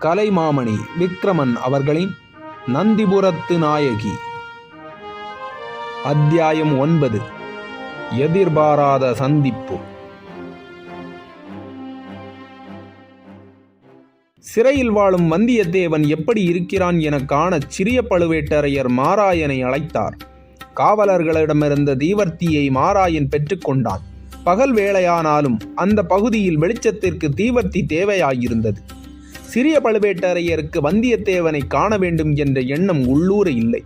கலைமாமணி விக்ரமன் அவர்களின் நந்திபுரத்து நாயகி. அத்தியாயம் ஒன்பது. எதிர்பாராத சந்திப்பு. சிறையில் வாழும் வந்தியத்தேவன் எப்படி இருக்கிறான் என காண சிறிய பழுவேட்டரையர் மாராயனை அழைத்தார். காவலர்களிடமிருந்த தீவர்த்தியை மாராயன் பெற்றுக்கொண்டான் பகல் வேளையானாலும் அந்த பகுதியில் வெளிச்சத்திற்கு தீவர்த்தி தேவையாயிருந்தது. சிறிய பழுவேட்டரையருக்கு வந்தியத்தேவனை காண வேண்டும் என்ற எண்ணம் உள்ளூர இல்லை.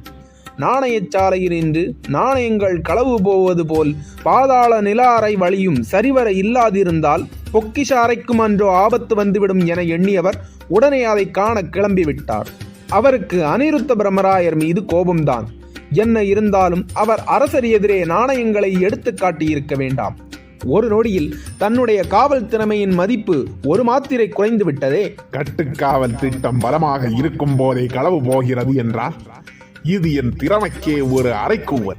நாணயச்சாலையில் நின்று நாணயங்கள் களவு போவது போல் பாதாள நிலாரை வழியும் சரிவர இல்லாதிருந்தால் பொக்கிஷ அறைக்கும் அன்றோ ஆபத்து வந்துவிடும் என எண்ணியவர் உடனே அதை காண கிளம்பிவிட்டார். அவருக்கு அனிருத்த பிரம்மராயர் மீது கோபம்தான். என்ன இருந்தாலும் அவர் அரசர் எதிரே நாணயங்களை எடுத்து காட்டியிருக்க வேண்டாம். ஒரு நொடியில் தன்னுடைய காவல் திறமையின் மதிப்பு ஒரு மாத்திரை குறைந்து விட்டதே. கட்டுக்காவல் திட்டம் பலமாக இருக்கும் போதே களவு போகிறது என்றால் இது என் திறமைக்கே ஒரு அரைக்கூவல்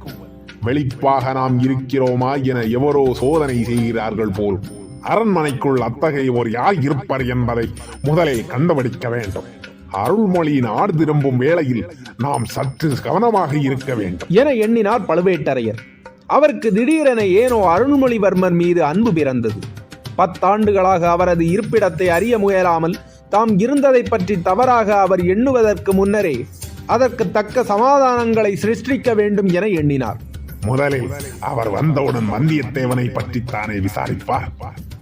வெளிப்பாக நாம் இருக்கிறோமா என எவரோ சோதனை செய்கிறார்கள் போல். அரண்மனைக்குள் அத்தகைய ஒரு யார் இருப்பர் என்பதை முதலில் கண்டுபிடிக்க வேண்டும். அருள்மொழி நாடு திரும்பும் வேளையில் நாம் சற்று கவனமாக இருக்க வேண்டும். என எண்ணினார் பழுவேட்டரையர். அவருக்கு திடீரென ஏனோ அருண்மொழிவர்மர் மீது அன்பு பிறந்தது. பத்தாண்டுகளாக அவரது இருப்பிடத்தை அறிய முயலாமல் தாம் இருந்ததை பற்றி தவறாக அவர் எண்ணுவதற்கு முன்னரே அதற்கு தக்க சமாதானங்களை சிருஷ்டிக்க வேண்டும் என எண்ணினார். முதலில் அவர் வந்தவுடன் வந்தியத்தேவனை பற்றி தானே விசாரிப்பார்.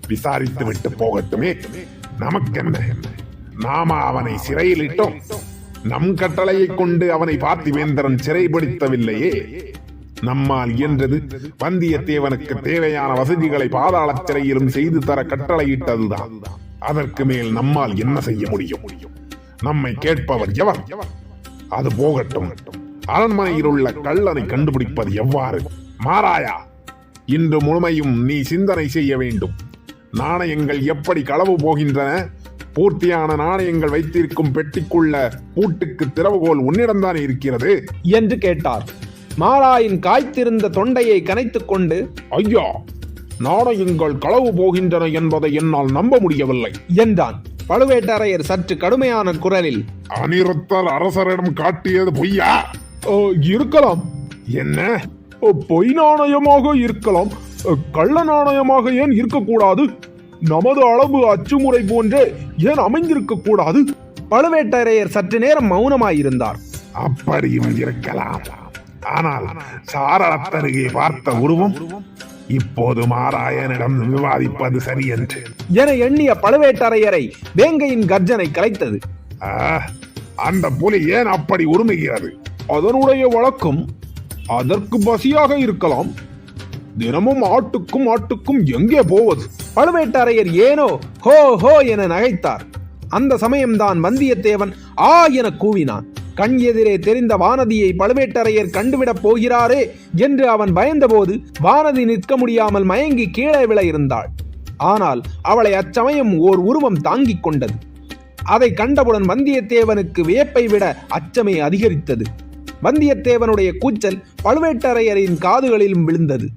விசாரித்து விட்டு போகட்டுமே. நமக்கென்ன? நாம அவனை சிறையில் இட்டோம். நம் கட்டளையை கொண்டு அவனை பார்த்திவேந்திரன் சிறைபிடித்தவில்லையே. நம்மால் இயன்றது வந்தியத்தேவனுக்கு தேவையான வசதிகளை பாதாள சிறையிலும் செய்து தர கட்டளையிட்டதுதான். அதற்கு மேல் நம்மால் என்ன செய்ய முடியும்? நம்மை கேட்பவர் எவர்? அது போகட்டும். அரண்மனையில் உள்ள கள்ளனை கண்டுபிடிப்பது எவ்வாறு? மாறாயா இன்று முழுமையும் நீ சிந்தனை செய்ய வேண்டும். நாணயங்கள் எப்படி களவு போகின்றன? பூர்த்தியான நாணயங்கள் வைத்திருக்கும் பெட்டிக்குள்ள பூட்டுக்கு திறவுகோல் உன்னிடம்தான் இருக்கிறது? என்று கேட்டார். மாராயின் காய்த்திருந்த தொண்டையை கனைத்துக் கொண்டு ஐயா நாணயங்கள் களவு போகின்றன என்பதை என்னால் நம்ப முடியவில்லை. என்றான். பழுவேட்டரையர் சற்று கடுமையான குரலில் அனிருத்தர் அரசரிடம் காட்டியது பொய்யா? "ஓ, இருக்கலாம். என்ன? ஓ, பொய் நாணயமாக இருக்கலாம். கள்ள நாணயமாக ஏன் இருக்கக்கூடாது? நமது அளவு அச்சுமுறை போன்றே ஏன் அமைந்திருக்க கூடாது? பழுவேட்டரையர் சற்று நேரம் மௌனமாயிருந்தார். அப்படியும் இருக்கலாம். ஆனால் சாரளத்தருகே பார்த்த உருவம் இப்போது மாராயனிடம் விவாதிப்பது சரியென்று என எண்ணிய பழுவேட்டரையரை வேங்கையின் கர்ஜனை கலைத்தது. அந்த புலி ஏன் அப்படி உருமுகிறது? அதனுடைய வழக்கம் அதற்கு பசியாக இருக்கலாம். தினமும் ஆட்டுக்கும் ஆட்டுக்கும் எங்கே போவது? பழுவேட்டரையர் ஏனோ ஹோ ஹோ என நகைத்தார். அந்த சமயம்தான் வந்தியத்தேவன் ஆ என கூவினான். கண் எதிரே தெரிந்த வானதியை பழுவேட்டரையர் கண்டுவிடப் போகிறாரே என்று அவன் பயந்தபோது வானதி நிற்க முடியாமல் மயங்கி கீழே விழ இருந்தாள். ஆனால் அவளை அச்சமயம் ஓர் உருவம் தாங்கிக் கொண்டது. அதை கண்டவுடன் வந்தியத்தேவனுக்கு வியப்பை விட அச்சமே அதிகரித்தது. வந்தியத்தேவனுடைய கூச்சல் பழுவேட்டரையரின் காதுகளிலும் விழுந்தது?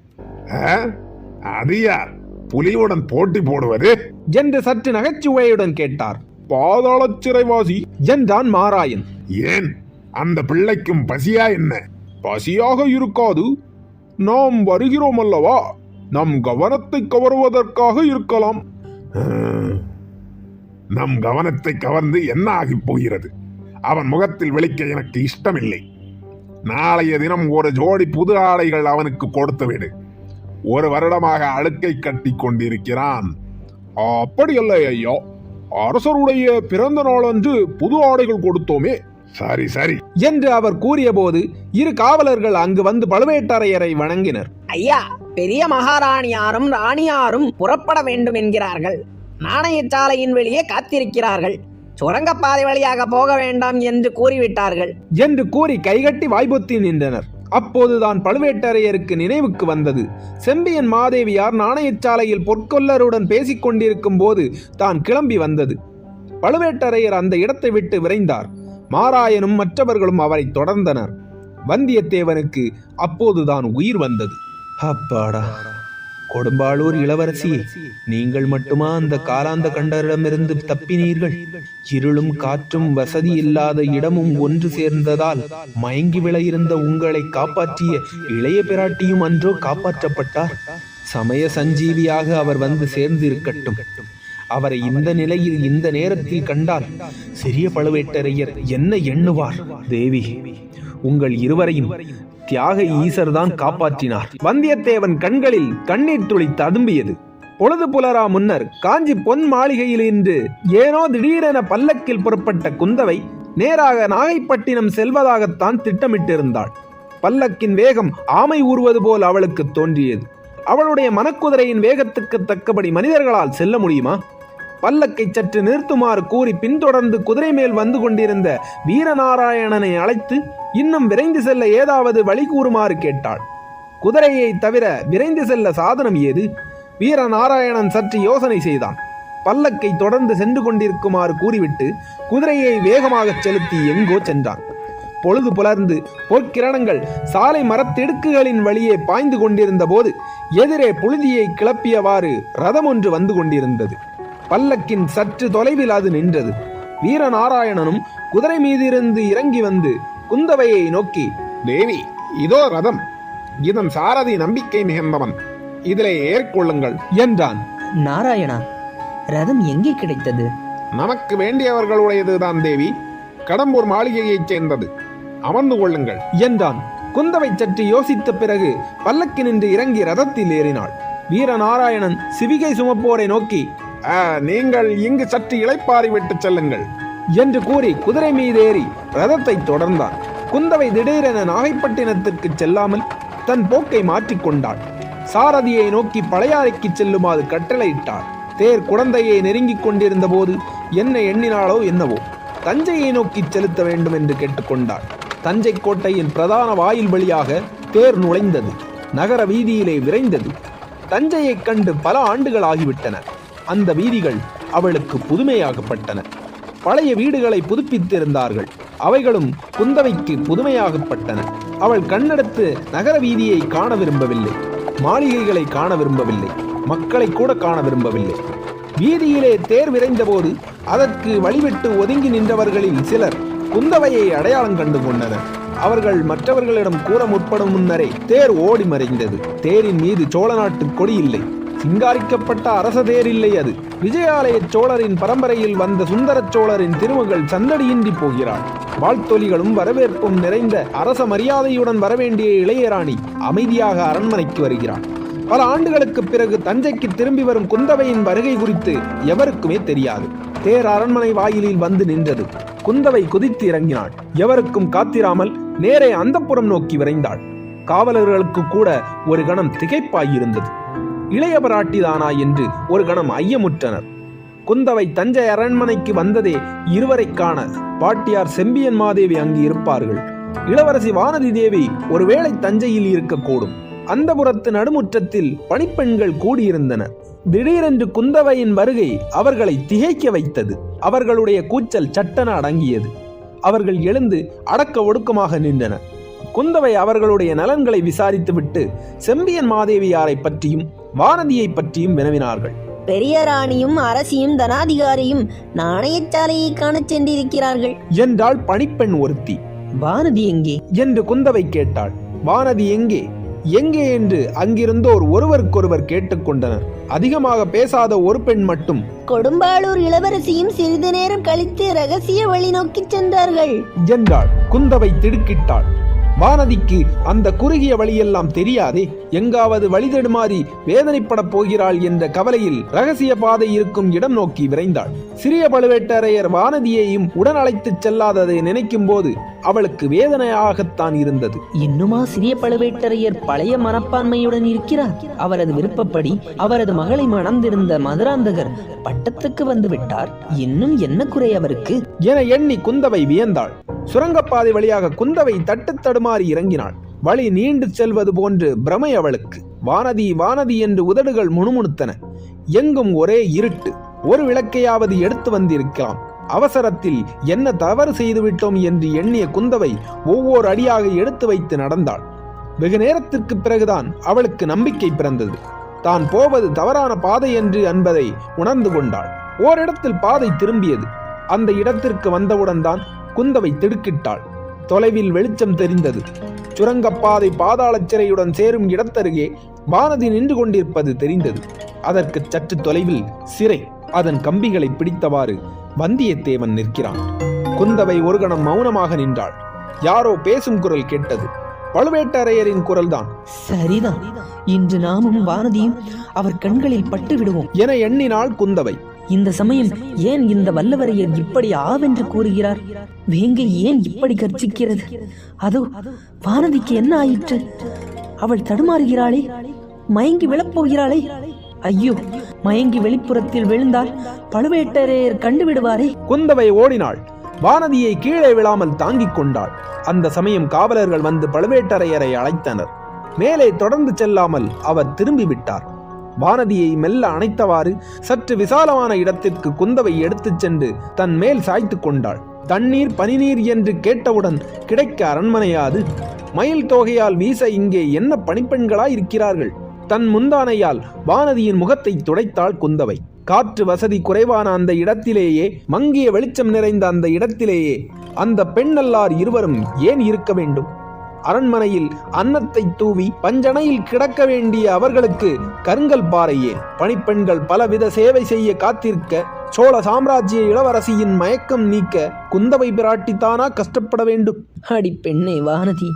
அது யார்? புலியுடன் போட்டி போடுவது? என்று சற்று நகைச்சுவையுடன் கேட்டார். பாதாள சிறைவாசி. என்றான் மாராயன். ஏன்? அந்த பிள்ளைக்கும் பசியா என்ன? பசியாக இருக்காது. நாம் வருகிறோம் அல்லவா நம் கவனத்தை கவருவதற்காக இருக்கலாம். நம் கவனத்தை கவர்ந்து என்ன ஆகிப் போகிறது? அவன் முகத்தில் விழிக்க எனக்கு இஷ்டமில்லை. நாளைய தினம் ஒரு ஜோடி புது ஆடைகள் அவனுக்கு கொடுத்து விடு. ஒரு வருடமாக அழுக்கை கட்டி கொண்டிருக்கிறான். அப்படி அல்ல ஐயா. அரசருடைய பிறந்த நாளன்று புது ஆடைகள் கொடுத்தோமே. சரி சரி. என்று அவர் கூறியபோது இரு காவலர்கள் அங்கு வந்து பழுவேட்டரையரை வணங்கினர். ஐயா பெரிய மகாராணியாரும் ராணியாரும் புறப்பட வேண்டும் என்கிறார்கள். நாணயச்சாலையின் வெளியே காத்திருக்கிறார்கள். சுரங்கப்பாதை வழியாக போக வேண்டாம் என்று கூறிவிட்டார்கள். என்று கூறி கைகட்டி வாய்ப்பொத்தி நின்றனர். அப்போதுதான் பழுவேட்டரையருக்கு நினைவுக்கு வந்தது. செம்பியன் மாதேவியார் நாணயச்சாலையில் பொற்கொல்லருடன் பேசிக் கொண்டிருக்கும் போது தான் கிளம்பி வந்தது. பழுவேட்டரையர் அந்த இடத்தை விட்டு விரைந்தார். மாராயனும் மற்றவர்களும் அவரை தொடர்ந்தனர். வந்தியத்தேவனுக்கு அப்போதுதான் உயிர் வந்தது. அப்பாடா. கொடும்பாளூர் இளவரசி நீங்கள் மட்டுமா அந்த காலாந்த கண்டரிடமிருந்து தப்பினீர்கள்? இருளும் காற்றும் வசதி இல்லாத இடமும் ஒன்று சேர்ந்ததால் மயங்கி விளையிருந்த உங்களை காப்பாற்றிய இளைய பிராட்டியும் அன்றோ காப்பாற்றப்பட்டார். சமய சஞ்சீவியாக அவர் வந்து சேர்ந்திருக்கட்டும். அவரை இந்த நிலையில் இந்த நேரத்தில் கண்டால் சிறிய பழுவேட்டரையர் என்ன எண்ணுவார். தேவி உங்கள் இருவரையும் தியாக ஈசர்தான் காப்பாற்றினார். வந்தியத்தேவன் கண்களில் கண்ணீர் துளி ததும்பியது பொழுது புலரா முன்னர் காஞ்சி பொன் மாளிகையில் இன்று ஏனோ திடீரென பல்லக்கில் புறப்பட்ட குந்தவை நேராக நாகைப்பட்டினம் செல்வதாகத்தான் திட்டமிட்டிருந்தாள். பல்லக்கின் வேகம் ஆமை ஊறுவது போல் அவளுக்கு தோன்றியது. அவளுடைய மனக்குதிரையின் வேகத்துக்கு தக்கபடி மனிதர்களால் செல்ல முடியுமா? பல்லக்கை சற்று நிறுத்துமாறு கூறி பின்தொடர்ந்து குதிரை மேல் வந்து கொண்டிருந்த வீரநாராயணனை அழைத்து இன்னும் விரைந்து செல்ல ஏதாவது வழி கூறுமாறு கேட்டாள். குதிரையை தவிர விரைந்து செல்ல சாதனம் ஏது? வீரநாராயணன் சற்று யோசனை செய்தான். பல்லக்கை தொடர்ந்து சென்று கொண்டிருக்குமாறு கூறிவிட்டு குதிரையை வேகமாகச் செலுத்தி எங்கோ சென்றான். பொழுது புலர்ந்து போக்கிரணங்கள் சாலை மரத்திடுக்குகளின் வழியே பாய்ந்து கொண்டிருந்த போது எதிரே புழுதியை கிளப்பியவாறு ரதம் ஒன்று வந்து கொண்டிருந்தது. பல்லக்கின் சற்று தொலைவில் அது நின்றது. வீரநாராயணனும் குதிரை மீதிருந்து இறங்கி வந்து குந்தவையை நோக்கி தேவி இதோ ரதம். இதன் சாரதி நம்பிக்கை மிகுந்தவன். இதிலே ஏறிக்கொள்ளுங்கள். என்றான். நாராயணா ரதம் எங்கே கிடைத்தது? நமக்கு வேண்டியவர்களுடையதுதான் தேவி. கடம்பூர் மாளிகையைச் சேர்ந்தது. அமர்ந்து கொள்ளுங்கள். என்றான். குந்தவை சற்று யோசித்த பிறகு பல்லக்கினின்று இறங்கி ரதத்தில் ஏறினாள். வீரநாராயணன் சிவிகை சுமப்போரை நோக்கி நீங்கள் இங்கு சற்று இளைப்பாரி விட்டு செல்லுங்கள் என்று கூறி குதிரை மீதேறி ரதத்தை தொடர்ந்தான். குந்தவை திடீரென நாகைப்பட்டினத்திற்கு செல்லாமல் தன் போக்கை மாற்றிக்கொண்டாள் சாரதியை நோக்கி பழையாறைக்கு செல்லுமாறு கட்டளையிட்டார் தேர் குழந்தையை நெருங்கிக் கொண்டிருந்த போது என்ன எண்ணினாளோ என்னவோ. தஞ்சையை நோக்கி செலுத்த வேண்டும் என்று கேட்டுக்கொண்டாள். தஞ்சை கோட்டையின் பிரதான வாயில் வழியாக தேர் நுழைந்தது. நகர வீதியிலே விரைந்தது. தஞ்சையைக் கண்டு பல ஆண்டுகள் ஆகிவிட்டன. அந்த வீதிகள் அவளுக்கு புதுமையாகப்பட்டன. பழைய வீடுகளை புதுப்பித்திருந்தார்கள். அவைகளும் குந்தவைக்கு புதுமையாகப்பட்டன. அவள் கண்ணெடுத்து நகர வீதியை காண விரும்பவில்லை. மாளிகைகளை காண விரும்பவில்லை. மக்களை கூட காண விரும்பவில்லை. வீதியிலே தேர் விரைந்தபோது அதற்கு வழிவிட்டு ஒதுங்கி நின்றவர்களில் சிலர் குந்தவையை அடையாளம் கண்டு கொண்டனர். அவர்கள் மற்றவர்களிடம் கூற முற்படும் முன்னரே தேர் ஓடி மறைந்தது. தேரின் மீது சோழ நாட்டு கொடி இல்லை. சிங்காரிக்கப்பட்ட அரச தேர் இல்லை அது. விஜயாலய சோழரின் பரம்பரையில் வந்த சுந்தர சோழரின் திருமகள் சந்தடியின்றி போகிறாள். வாழ்த்தொலிகளும் வரவேற்பும் நிறைந்த அரச மரியாதையுடன் வரவேண்டிய இளையராணி அமைதியாக அரண்மனைக்கு வருகிறாள். பல ஆண்டுகளுக்கு பிறகு தஞ்சைக்கு திரும்பி வரும் குந்தவையின் வருகை குறித்து எவருக்குமே தெரியாது. தேர் அரண்மனை வாயிலில் வந்து நின்றது. குந்தவை குதித்து இறங்கினாள். எவருக்கும் காத்திராமல் நேரே அந்தப்புறம் நோக்கி விரைந்தாள். காவலர்களுக்கு கூட ஒரு கணம் திகைப்பாயிருந்தது. இளையபராட்டிதானா என்று ஒரு கணம் ஐயமுற்றனர். குந்தவை தஞ்சை அரண்மனைக்கு வந்ததே இருவரை காண பாட்டியார் செம்பியன் மாதேவி அங்கு இருப்பார்கள். இளவரசி வானதி தேவி ஒருவேளை தஞ்சையில் இருக்கக்கூடும். அந்தபுரத்து நடுமுற்றத்தில் பணிப்பெண்கள் கூடியிருந்தனர் திடீரென்று குந்தவையின் வருகை அவர்களை திகைக்க வைத்தது. அவர்களுடைய கூச்சல் சட்டென அடங்கியது. அவர்கள் எழுந்து அடக்க ஒடுக்கமாக நின்றனர் குந்தவை அவர்களுடைய நலன்களை விசாரித்துவிட்டு செம்பியன் மாதேவியாரை பற்றியும் வானதியை பற்றியும் வினவினார்கள். பெரிய ராணியும் அரசியும் தனாதிகாரியும் நாணயச்சாலையை காணச் சென்றிருக்கிறார்கள். என்றாள் பணிப்பெண் ஒருத்தி. வானதி எங்கே? என்று குந்தவை கேட்டாள். வானதி எங்கே? எங்கே என்று அங்கிருந்தோர் ஒருவருக்கொருவர் கேட்டுக்கொண்டனர் அதிகமாக பேசாத ஒரு பெண் மட்டும். கொடும்பாளூர் இளவரசியும் சிறிது நேரம் கழித்து ரகசிய வழி நோக்கிச் சென்றார்கள். என்றாள். குந்தவை திடுக்கிட்டாள். வானதிக்கு அந்த குறுகிய வழியெல்லாம் தெரியாதே. எங்காவது வழி தடுமாறி வேதனைப்படப் போகிறாள் என்ற கவலையில் ரகசிய பாதை இருக்கும் இடம் நோக்கி விரைந்தாள். சிறிய பழுவேட்டரையர் வானதியையும் உடன் அழைத்துச் செல்லாததை நினைக்கும் போது அவளுக்கு வேதனையாகத்தான் இருந்தது. இன்னுமா சிறிய பழுவேட்டரையர் பழைய மனப்பான்மையுடன் இருக்கிறார்? அவரது விருப்பப்படி அவரது மகளை மணந்திருந்த மதுராந்தகர் பட்டத்துக்கு வந்து விட்டார். இன்னும் என்ன குறை அவருக்கு? என எண்ணி குந்தவை வியந்தாள். சுரங்கப்பாதை வழியாக குந்தவை தட்டு தடுமாறி இறங்கினாள். வழி நீண்டு செல்வது போன்று பிரமை அவளுக்கு. வானதி வானதி என்று உதடுகள் முணுமுணுத்தன. எங்கும் ஒரே இருட்டு. ஒரு விளக்கையாவது எடுத்து வந்திருக்கலாம். அவசரத்தில் என்ன தவறு செய்துவிட்டோம் என்று எண்ணிய குந்தவை ஒவ்வொரு அடியாக எடுத்து வைத்து நடந்தாள். வெகு நேரத்திற்கு பிறகுதான் அவளுக்கு நம்பிக்கை பிறந்தது. தான் போவது தவறான பாதை என்று என்பதை உணர்ந்து கொண்டாள். ஓரிடத்தில் பாதை திரும்பியது. அந்த இடத்திற்கு வந்தவுடன் தான் குந்தவை திடுக்கிட்டாள். தொலைவில் வெளிச்சம் தெரிந்தது. சுரங்கப்பாதை பாதாளச் சிறையுடன் சேரும் இடத்தருகே வானதி நின்று கொண்டிருப்பது தெரிந்தது. அதற்கு சற்று தொலைவில் சிறை. அதன் கம்பிகளை பிடித்தவாறு வந்தியத்தேவன் நிற்கிறான். குந்தவை ஒரு கணம் மௌனமாக நின்றாள். யாரோ பேசும் குரல் கேட்டது. பழுவேட்டரையரின் குரல்தான். சரிதான் இன்று நாமும் வானதியும் அவர் கண்களில் பட்டு விடுவோம். என எண்ணினாள் குந்தவை. இந்த சமயம் ஏன் இந்த வல்லவரையர் இப்படி ஆவென்று கூறுகிறார்? வேங்கை ஏன் இப்படி கர்ச்சிக்கிறது அதோ வானதிக்கு என்ன ஆயிற்று? அவள் தடுமாறுகிறாளே மயங்கி விழப்போகிறாளே. ஐயோ மயங்கி வெளிப்புறத்தில் விழுந்தால் பழுவேட்டரையர் கண்டுவிடுவாரே. குந்தவை ஓடினாள். வானதியை கீழே விழாமல் தாங்கிக் கொண்டாள். அந்த சமயம் காவலர்கள் வந்து பழுவேட்டரையரை அழைத்தனர். மேலே தொடர்ந்து செல்லாமல் அவர் திரும்பி விட்டார் வானதியை மெல்ல அணைத்தவாறு சற்று விசாலமான இடத்திற்கு குந்தவை எடுத்துச் சென்று தன் மேல் சாய்த்து கொண்டாள். தண்ணீர் பனிநீர் என்று கேட்டவுடன் கிடைக்க அரண்மனையாது. மயில் தோகையால் வீச இங்கே என்ன பனிப்பெண்களாய் இருக்கிறார்கள் தன் முந்தானையால் வானதியின் முகத்தை துடைத்தாள் குந்தவை. காற்று வசதி குறைவான அந்த இடத்திலேயே மங்கிய வெளிச்சம் நிறைந்த அந்த இடத்திலேயே அந்த பெண்ணல்லார் இருவரும் ஏன் இருக்க வேண்டும்? அரண்மனையில் அன்னத்தை தூவி பஞ்சனையில் கிடக்க வேண்டிய அவர்களுக்கு கருங்கல் பாறையே பணிப்பெண்கள் பலவித சேவை செய்ய காத்திருக்க சோழ சாம்ராஜ்ய இளவரசியின் மயக்கம் நீக்க குந்தவை பிராட்டித்தானா கஷ்டப்பட வேண்டும்? அடி பெண்ணே வானதி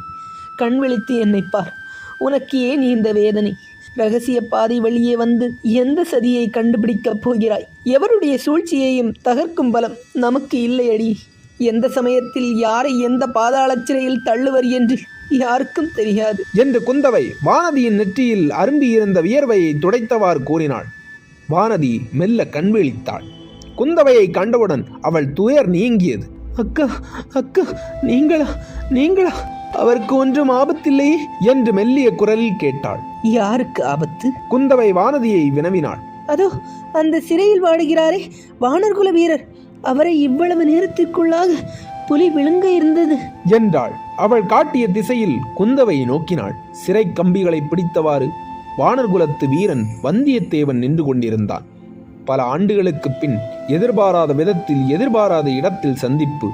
கண் விழித்து என்னை பார். உனக்கு ஏன் இந்த வேதனை? ரகசிய பாதை வழியே வந்து எந்த சதியை கண்டுபிடிக்கப் போகிறாய்? எவருடைய சூழ்ச்சியையும் தகர்க்கும் பலம் நமக்கு இல்லையடி. எந்த சமயத்தில் யாரை எந்த பாதாளச் சிறையில் தள்ளுவர் என்று யாருக்கும் தெரியாது. என்று குந்தவை வானதியின் நெற்றியில் அரும்பியிருந்த வியர்வையை துடைத்தவாறு கூறினாள். வானதி மெல்ல கண் விழித்தாள் குந்தவையை கண்டவுடன் அவள் துயர் நீங்கியது. அக்கா அக்கா நீங்களா நீங்களா? அவருக்கு ஒன்றும் ஆபத்தில்லையே என்று மெல்லிய குரலில் கேட்டாள். யாருக்கு ஆபத்து? குந்தவை வானதியை வினவினாள். அதோ அந்த சிறையில் வாடுகிறாரே வானர்குல வீரர். அவரை இவ்வளவு நேரத்திற்குள்ளாக புலி விழுங்க இருந்தது. என்றாள். அவள் காட்டிய திசையில் குந்தவையை நோக்கினாள். சிறை கம்பிகளை பிடித்தவாறு வானர்குலத்து வீரன் வந்தியத்தேவன் நின்று கொண்டிருந்தான். பல ஆண்டுகளுக்குப் பின் எதிர்பாராத விதத்தில் எதிர்பாராத இடத்தில் சந்திப்பு.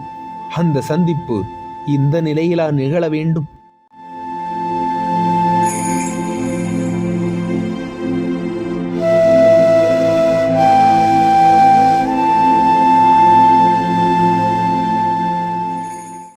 அந்த சந்திப்பு இந்த நிலையிலா நிகழ வேண்டும்.